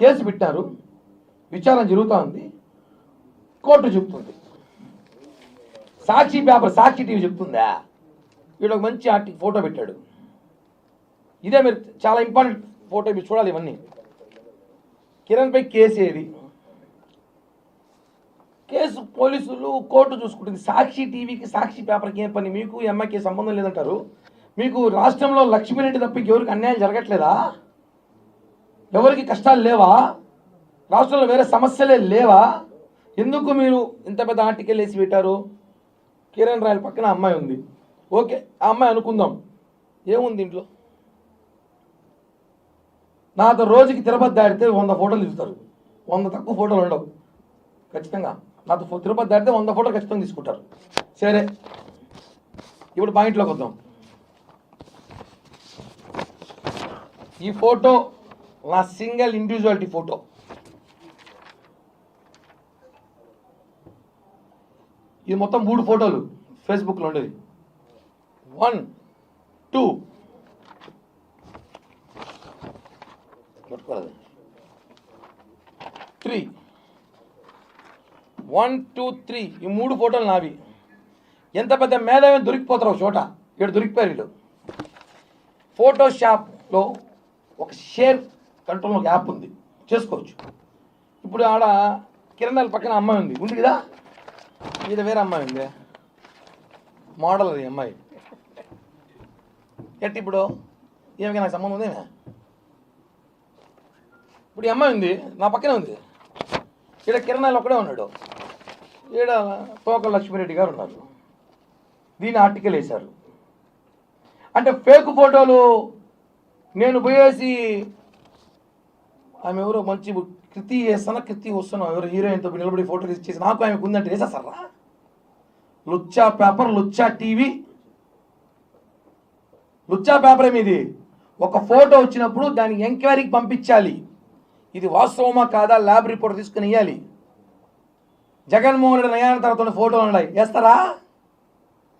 Case పెట్టారు. విచారణ జరుగుతూ ఉంది. కోర్టు చెప్తుంది సాక్షి పేపర్ సాక్షి టీవీ చెప్తుందా? వీడు ఒక మంచి ఆర్టి ఫోటో పెట్టాడు. ఇదే మీరు చాలా ఇంపార్టెంట్ ఫోటో మీరు చూడాలి ఇవన్నీ. కిరణ్పై కేసు ఏది? కేసు పోలీసులు కోర్టు చూసుకుంటుంది. సాక్షి టీవీకి సాక్షి పేపర్కి ఏం పని? మీకు ఎంఐకి సంబంధం లేదంటారు? మీకు రాష్ట్రంలో లక్ష్మీరెడ్డి తప్ప ఎవరికి అన్యాయం జరగట్లేదా? ఎవరికి కష్టాలు లేవా? రాష్ట్రంలో వేరే సమస్యలే లేవా? ఎందుకు మీరు ఇంత పెద్ద ఆర్టికల్ వేసి పెట్టారు? కిరణ్ రాయల పక్కన అమ్మాయి ఉంది. ఓకే ఆ అమ్మాయి అనుకుందాం. ఏముంది ఇంట్లో? నాతో రోజుకి తిరుపతి దాడితే వంద ఫోటోలు తీస్తారు. వంద తక్కువ ఫోటోలు ఉండవు. ఖచ్చితంగా. నాతో ఫో- తిరుపతి దాటితే వంద ఫోటోలు ఖచ్చితంగా తీసుకుంటారు. సరే. ఇప్పుడు పాయింట్లోకి వద్దాం. ఈ ఫోటో నా సింగిల్ ఇండివిజువాలిటీ ఫోటో ఇది మొత్తం మూడు ఫోటోలు ఫేస్బుక్లో ఉండేది. వన్ టూ పట్టుకోరాదు. త్రీ వన్ టూ త్రీ ఈ మూడు ఫోటోలు నావి. ఎంత పెద్ద మేధావి దొరికిపోతారు ఒక చోట? ఇక్కడ దొరికిపోయారు వీళ్ళు. ఫోటోషాప్లో ఒక షేర్ కంట్రోల్ ఒక యాప్ ఉంది. చేసుకోవచ్చు. ఇప్పుడు ఆడ కిరణాల పక్కన అమ్మాయి ఉంది. ఉంది కదా? ఇది వేరే అమ్మాయి ఉంది మోడల్ అది అమ్మాయి. ఎట్టి ఇప్పుడు? ఏమిగా నాకు సంబంధం ఉందేనా ఇప్పుడు ఈ అమ్మాయి ఉంది. నా పక్కనే ఉంది. ఈడ కిరణాలు ఒక్కడే ఉన్నాడు. ఈడ తోక లక్ష్మీరెడ్డి గారు ఉన్నారు. దీని ఆర్టికల్ వేశారు. అంటే ఫేక్ ఫోటోలు నేను పోయేసి ఆమె ఎవరో మంచి కృతి వేస్తానా కృతి వస్తున్నావు ఎవరు హీరోయిన్తో నిలబడి ఫోటో ఇచ్చేసి నాకు ఆమెకు ఉందంటే వేసేస్తారా లుచ్చా పేపర్ లుచ్చా టీవీ. లుచ్చా పేపర్ మీది. ఒక ఫోటో వచ్చినప్పుడు దాన్ని ఎంక్వైరీకి పంపించాలి. ఇది వాస్తవమా కాదా? ల్యాబ్ రిపోర్ట్ తీసుకుని ఇవ్వాలి జగన్మోహన్ రెడ్డి నయాన తర్వాత ఫోటోలు ఉన్నాయి. వేస్తారా?